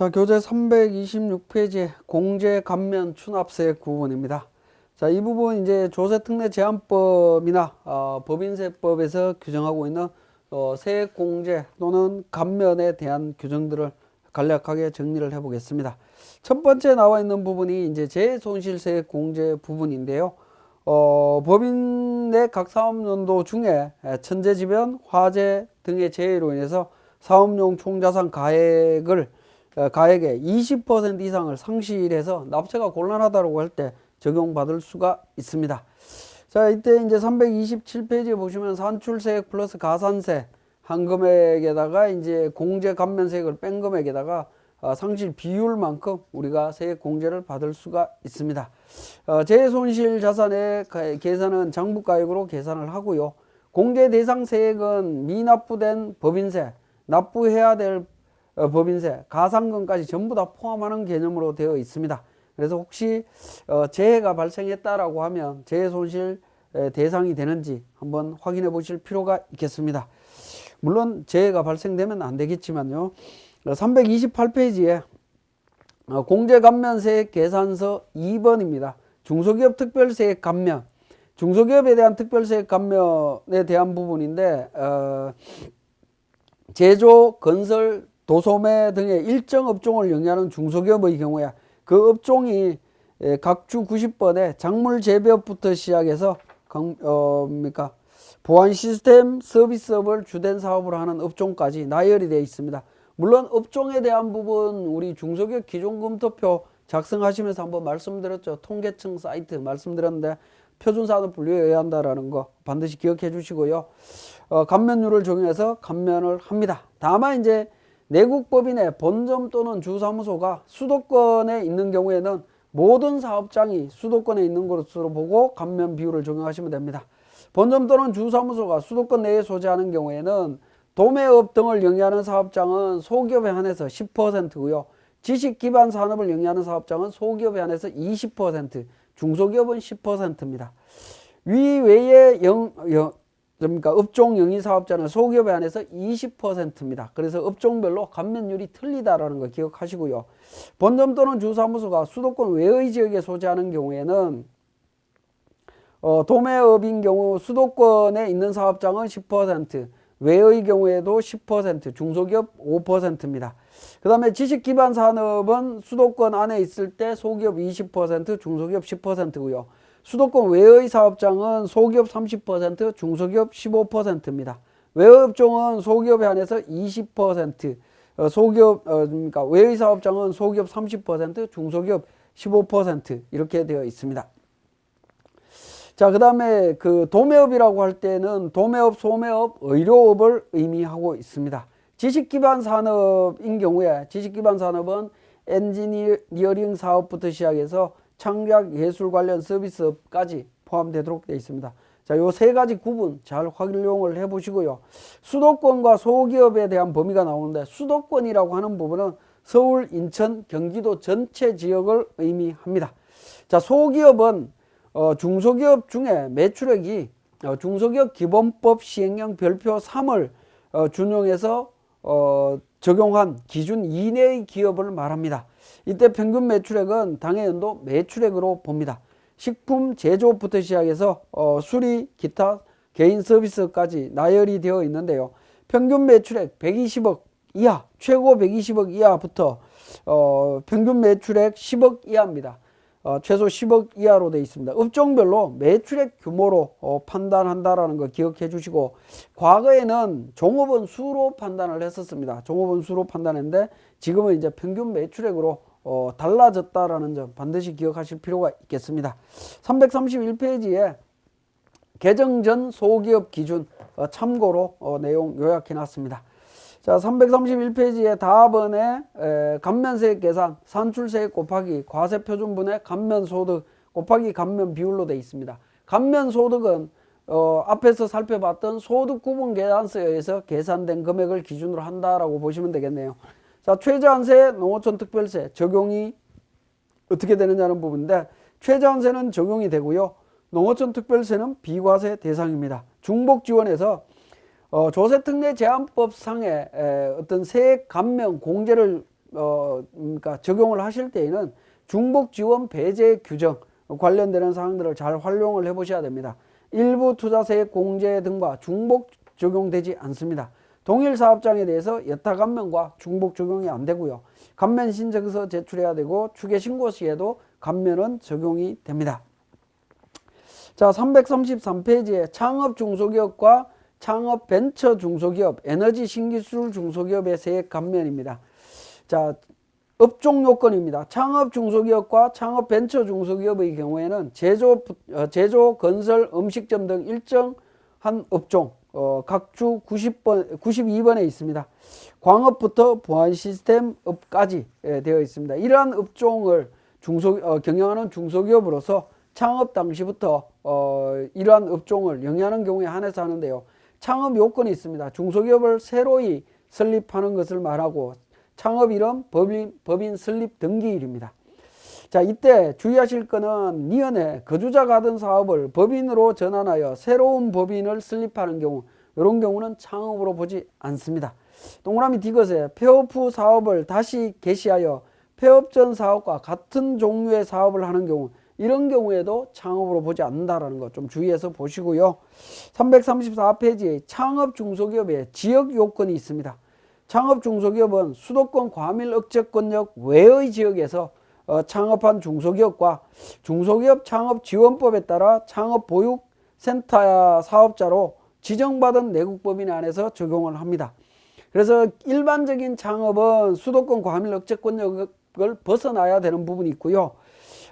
자, 교재 326페이지 공제 감면 추납세 구분입니다. 자, 이 부분 이제 조세특례 제한법이나 어, 법인세법에서 규정하고 있는 어, 세액 공제 또는 감면에 대한 규정들을 간략하게 정리를 해 보겠습니다. 첫 번째 나와 있는 부분이 이제 재손실세액 공제 부분인데요. 어, 법인 내 각 사업연도 중에 천재지변, 화재 등의 재해로 인해서 사업용 총자산 가액을 어, 가액의 20% 이상을 상실해서 납세가 곤란하다고 할 때 적용받을 수가 있습니다. 자, 이때 이제 327페이지에 보시면 산출세액 플러스 가산세 한 금액에다가 이제 공제 감면세액을 뺀 금액에다가 어, 상실 비율만큼 우리가 세액 공제를 받을 수가 있습니다. 어, 재손실 자산의 가- 계산은 장부가액으로 계산을 하고요. 공제 대상 세액은 미납부된 법인세, 납부해야 될 어, 법인세, 가상금까지 전부 다 포함하는 개념으로 되어 있습니다. 그래서 혹시 어, 재해가 발생했다라고 하면 재해 손실 에, 대상이 되는지 한번 확인해 보실 필요가 있겠습니다. 물론 재해가 발생되면 안 되겠지만요. 328페이지에 어, 공제감면세액 계산서 2번입니다. 중소기업 특별세액 감면. 중소기업에 대한 특별세액 감면에 대한 부분인데 어, 제조, 건설, 도소매 등의 일정 업종을 영위하는 중소기업의 경우에 그 업종이 에, 각주 90번에 작물 재배업부터 시작해서 강, 어, 뭡니까 보안 시스템 서비스업을 주된 사업으로 하는 업종까지 나열이 되어 있습니다. 물론 업종에 대한 부분 우리 중소기업 기존검토표 작성하시면서 한번 말씀드렸죠. 통계청 사이트 말씀드렸는데 표준산업 분류에 의해야 한다라는 거 반드시 기억해 주시고요. 어, 감면율을 적용해서 감면을 합니다. 다만 이제 내국법인의 본점 또는 주사무소가 수도권에 있는 경우에는 모든 사업장이 수도권에 있는 것으로 보고 감면 비율을 적용하시면 됩니다. 본점 또는 주사무소가 수도권 내에 소재하는 경우에는 도매업 등을 영위하는 사업장은 소기업에 한해서 10%고요. 지식 기반 산업을 영위하는 사업장은 소기업에 한해서 20%, 중소기업은 10%입니다. 위외의 영, 영, 그러니까 업종 영위 사업자는 소기업에 한해서 20%입니다. 그래서 업종별로 감면율이 틀리다라는 거 기억하시고요. 본점 또는 주사무소가 수도권 외의 지역에 소재하는 경우에는 어, 도매업인 경우 수도권에 있는 사업장은 10%, 외의 경우에도 10%, 중소기업 5%입니다. 그 다음에 지식기반 산업은 수도권 안에 있을 때 소기업 20%, 중소기업 10%고요. 수도권 외의 사업장은 소기업 30%, 중소기업 15%입니다. 외업종은 소기업에 한해서 20%, 어, 소기업, 어, 그러니까 외의 사업장은 소기업 30%, 중소기업 15% 이렇게 되어 있습니다. 자, 그 다음에 그 도매업이라고 할 때는 도매업, 소매업, 의료업을 의미하고 있습니다. 지식 기반 산업인 경우에 지식 기반 산업은 엔지니어링 사업부터 시작해서 창작 예술 관련 서비스업까지 포함되도록 되어 있습니다. 자, 요 세 가지 구분 잘 활용을 해 보시고요. 수도권과 소기업에 대한 범위가 나오는데 수도권이라고 하는 부분은 서울, 인천, 경기도 전체 지역을 의미합니다. 자, 소기업은 어, 중소기업 중에 매출액이 어, 중소기업 기본법 시행령 별표 3을 어, 준용해서 어, 적용한 기준 이내의 기업을 말합니다. 이때 평균 매출액은 당해 연도 매출액으로 봅니다. 식품 제조부터 시작해서 어, 수리, 기타, 개인 서비스까지 나열이 되어 있는데요. 평균 매출액 120억 이하, 최고 120억 이하부터 어, 평균 매출액 10억 이하입니다. 어, 최소 10억 이하로 되어 있습니다. 업종별로 매출액 규모로 어, 판단한다라는 거 기억해 주시고 과거에는 종업원 수로 판단을 했었습니다. 종업원 수로 판단했는데 지금은 이제 평균 매출액으로 어, 달라졌다라는 점 반드시 기억하실 필요가 있겠습니다. 331페이지에 개정 전 소기업 기준 어, 참고로 어, 내용 요약해 놨습니다. 자, 331페이지에 다번에 에, 감면세액 계산, 산출세액 곱하기 과세표준분의 감면소득 곱하기 감면 비율로 되어 있습니다. 감면소득은 어, 앞에서 살펴봤던 소득 구분 계산서에 의해서 계산된 금액을 기준으로 한다라고 보시면 되겠네요. 자, 최저한세, 농어촌 특별세 적용이 어떻게 되느냐는 부분인데 최저한세는 적용이 되고요. 농어촌 특별세는 비과세 대상입니다. 중복 지원에서 어, 조세특례 제한법상의 에, 어떤 세액 감면 공제를 어, 그러니까 적용을 하실 때에는 중복 지원 배제 규정 관련되는 사항들을 잘 활용을 해 보셔야 됩니다. 일부 투자세액 공제 등과 중복 적용되지 않습니다. 동일 사업장에 대해서 여타 감면과 중복 적용이 안 되고요. 감면 신청서 제출해야 되고 추계 신고 시에도 감면은 적용이 됩니다. 자, 333페이지에 창업 중소기업과 창업 벤처 중소기업, 에너지 신기술 중소기업의 세액 감면입니다. 자, 업종 요건입니다. 창업 중소기업과 창업 벤처 중소기업의 경우에는 제조, 어, 제조, 건설, 음식점 등 일정한 업종, 어, 각주 90번, 92번에 있습니다. 광업부터 보안 시스템 업까지 예, 되어 있습니다. 이러한 업종을 중소, 어, 경영하는 중소기업으로서 창업 당시부터 어, 이러한 업종을 영위하는 경우에 한해서 하는데요. 창업 요건이 있습니다. 중소기업을 새로이 설립하는 것을 말하고 창업 이름, 법인, 법인 설립 등기일입니다. 자, 이때 주의하실 것은 니은에 거주자가 하던 사업을 법인으로 전환하여 새로운 법인을 설립하는 경우, 이런 경우는 창업으로 보지 않습니다. 동그라미 디귿에 폐업 후 사업을 다시 개시하여 폐업 전 사업과 같은 종류의 사업을 하는 경우, 이런 경우에도 창업으로 보지 않는다라는 것 좀 주의해서 보시고요. 334페이지에 창업 중소기업의 지역 요건이 있습니다. 창업 중소기업은 수도권 과밀 억제권역 외의 지역에서 어, 창업한 중소기업과 중소기업 창업 지원법에 따라 창업 보육 센터 사업자로 지정받은 내국법인 안에서 적용을 합니다. 그래서 일반적인 창업은 수도권 과밀 억제권역을 벗어나야 되는 부분이 있고요.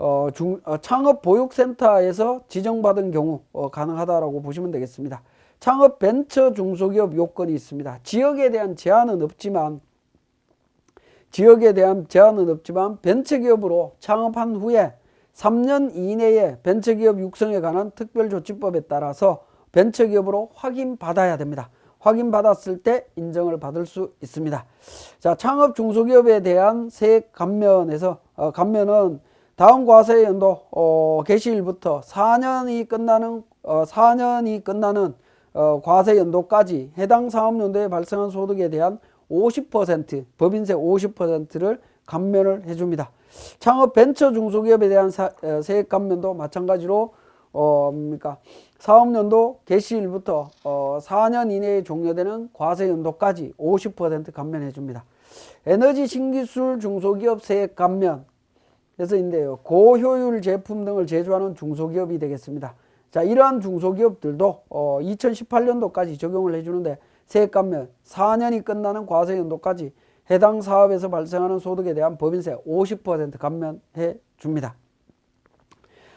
어, 중, 어, 창업 보육센터에서 지정받은 경우 어, 가능하다라고 보시면 되겠습니다. 창업 벤처 중소기업 요건이 있습니다. 지역에 대한 제한은 없지만 지역에 대한 제한은 없지만 벤처기업으로 창업한 후에 3년 이내에 벤처기업 육성에 관한 특별조치법에 따라서 벤처기업으로 확인받아야 됩니다. 확인받았을 때 인정을 받을 수 있습니다. 자, 창업 중소기업에 대한 세액 감면에서 어, 감면은 다음 과세 연도 어, 개시일부터 4년이 끝나는 어, 4년이 끝나는 어, 과세 연도까지 해당 사업연도에 발생한 소득에 대한 50% 법인세 50%를 감면을 해줍니다. 창업 벤처 중소기업에 대한 사, 어, 세액 감면도 마찬가지로 어, 뭡니까 사업연도 개시일부터 어, 4년 이내에 종료되는 과세 연도까지 50% 감면해 줍니다. 에너지 신기술 중소기업 세액 감면 그래서 인데요. 고효율 제품 등을 제조하는 중소기업이 되겠습니다. 자, 이러한 중소기업들도 어, 2018년도까지 적용을 해주는데 세액 감면 4년이 끝나는 과세 연도까지 해당 사업에서 발생하는 소득에 대한 법인세 50% 감면해 줍니다.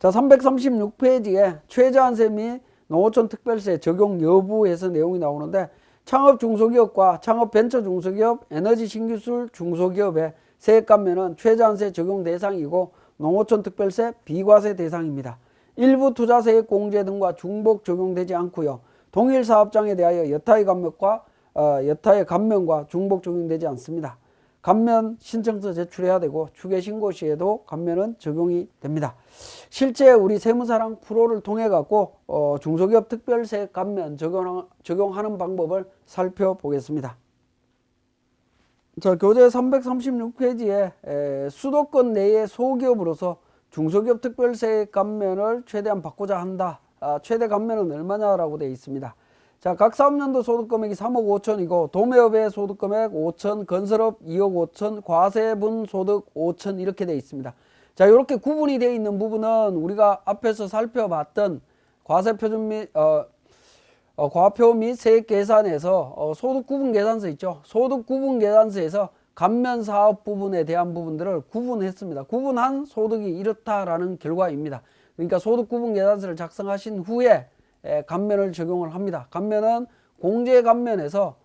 자, 336페이지에 최저한세 및 농어촌 특별세 적용 여부에서 내용이 나오는데 창업 중소기업과 창업 벤처 중소기업, 에너지 신기술 중소기업의 세액 감면은 최저한세 적용 대상이고 농어촌 특별세 비과세 대상입니다. 일부 투자세액 공제 등과 중복 적용되지 않고요. 동일 사업장에 대하여 여타의 감면과 어, 여타의 감면과 중복 적용되지 않습니다. 감면 신청서 제출해야 되고 추계 신고 시에도 감면은 적용이 됩니다. 실제 우리 세무사랑 프로를 통해 갖고 어, 중소기업 특별세 감면 적용, 적용하는 방법을 살펴보겠습니다. 자, 교재 336페이지에 에, 수도권 내의 소기업으로서 중소기업 특별세 감면을 최대한 받고자 한다. 아, 최대 감면은 얼마냐라고 되어 있습니다. 자, 각 사업년도 소득금액이 3억 5천이고 도매업의 소득금액 5천, 건설업 2억 5천, 과세분 소득 5천 이렇게 되어 있습니다. 자, 이렇게 구분이 되어 있는 부분은 우리가 앞에서 살펴봤던 과세표준 및 어, 어, 과표 및 세액 계산에서 어, 소득 구분 계산서 있죠. 소득 구분 계산서에서 감면 사업 부분에 대한 부분들을 구분했습니다. 구분한 소득이 이렇다라는 결과입니다. 그러니까 소득 구분 계산서를 작성하신 후에 에, 감면을 적용을 합니다. 감면은 공제 감면에서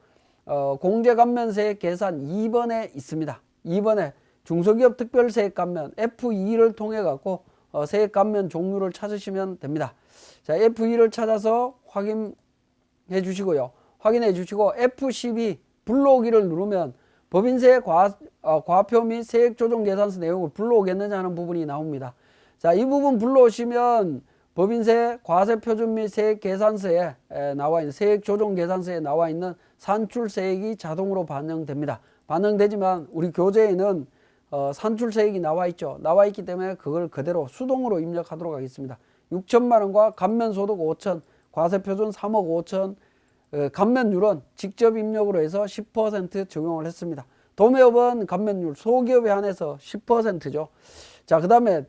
어, 공제 감면세 계산 2번에 있습니다. 2번에 중소기업 특별 세액 감면 F2를 통해 갖고 어, 세액 감면 종류를 찾으시면 됩니다. 자, F2를 찾아서 확인 해 주시고요. 확인해 주시고 F12 불러오기를 누르면 법인세 과, 어, 과표 및 세액 조정 계산서 내용을 불러오겠느냐 하는 부분이 나옵니다. 자, 이 부분 불러오시면 법인세 과세 표준 및 세액 계산서에 나와 있는 세액 조정 계산서에 나와 있는 산출 세액이 자동으로 반영됩니다. 반영되지만 우리 교재에는 어, 산출 세액이 나와 있죠. 나와 있기 때문에 그걸 그대로 수동으로 입력하도록 하겠습니다. 6천만 원과 감면 소득 5천, 과세표준 3억 5천, 어, 감면율은 직접 입력으로 해서 10% 적용을 했습니다. 도매업은 감면율, 소기업에 한해서 10%죠. 자, 그 다음에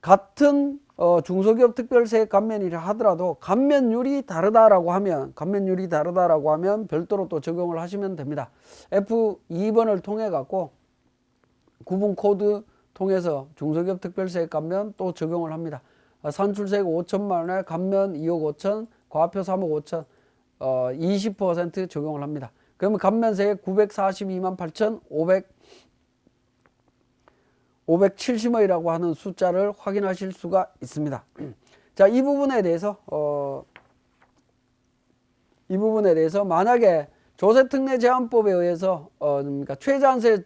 같은 어, 중소기업 특별세 감면이라 하더라도 감면율이 다르다라고 하면 감면율이 다르다라고 하면 별도로 또 적용을 하시면 됩니다. F2번을 통해 갖고 구분 코드 통해서 중소기업 특별세 감면 또 적용을 합니다. 어, 산출세액 5천만 원에 감면 2억 5천, 과표 3억 5천, 어, 20% 적용을 합니다. 그러면 감면세액 942만 8천 500 570원이라고 하는 숫자를 확인하실 수가 있습니다. 자, 이 부분에 대해서 어, 이 부분에 대해서 만약에 조세특례 제한법에 의해서 어, 그러니까 최저한세를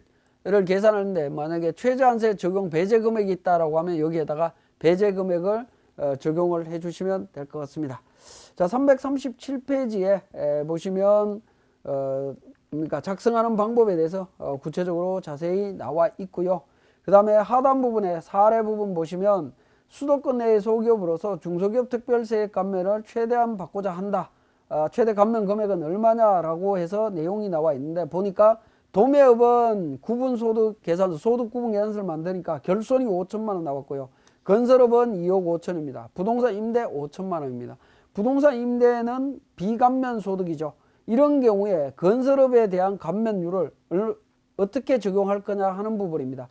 계산하는데 만약에 최저한세 적용 배제 금액이 있다라고 하면 여기에다가 배제 금액을 어, 적용을 해 주시면 될 것 같습니다. 자, 337페이지에 에, 보시면 어, 그러니까 작성하는 방법에 대해서 어, 구체적으로 자세히 나와 있고요. 그 다음에 하단 부분에 사례 부분 보시면 수도권 내의 소기업으로서 중소기업 특별세액 감면을 최대한 받고자 한다. 아, 최대 감면 금액은 얼마냐라고 해서 내용이 나와 있는데 보니까 도매업은 구분소득 계산서, 소득 구분 계산서를 만드니까 결손이 5천만 원 나왔고요. 건설업은 2억 5천입니다. 부동산 임대 5천만 원입니다. 부동산 임대는 비감면 소득이죠. 이런 경우에 건설업에 대한 감면율을 얼- 어떻게 적용할 거냐 하는 부분입니다.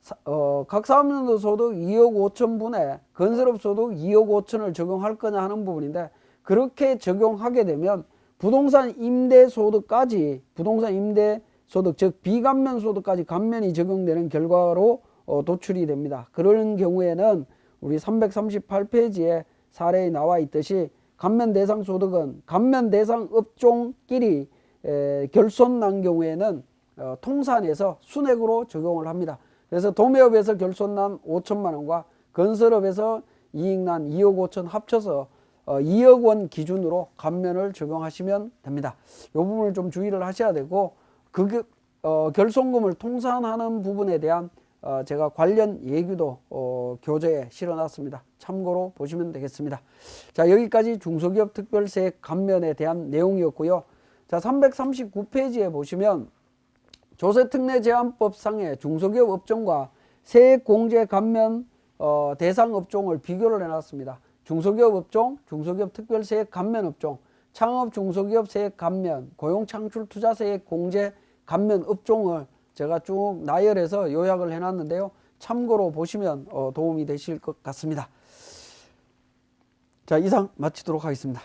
사- 어, 각 사업연도 소득 2억 5천 분에 건설업 소득 2억 5천을 적용할 거냐 하는 부분인데 그렇게 적용하게 되면 부동산 임대 소득까지 부동산 임대 소득 즉 비감면 소득까지 감면이 적용되는 결과로 어, 도출이 됩니다. 그런 경우에는 우리 338페이지에 사례에 나와 있듯이 감면 대상 소득은 감면 대상 업종끼리 에, 결손 난 경우에는 어, 통산에서 순액으로 적용을 합니다. 그래서 도매업에서 결손 난 5천만 원과 건설업에서 이익 난 2억 5천 합쳐서 어, 2억 원 기준으로 감면을 적용하시면 됩니다. 이 부분을 좀 주의를 하셔야 되고 그 어, 결손금을 통산하는 부분에 대한 어, 제가 관련 얘기도 어, 교재에 실어놨습니다. 참고로 보시면 되겠습니다. 자 여기까지 중소기업 특별세 감면에 대한 내용이었고요. 자 339페이지에 보시면 조세특례 제한법상의 중소기업 업종과 세액공제 감면 어, 대상 업종을 비교를 해놨습니다. 중소기업 업종, 중소기업 특별세액 감면 업종, 창업 중소기업 세액 감면, 고용 창출 투자 세액 공제 감면 업종을 제가 쭉 나열해서 요약을 해놨는데요. 참고로 보시면 어, 도움이 되실 것 같습니다. 자 이상 마치도록 하겠습니다.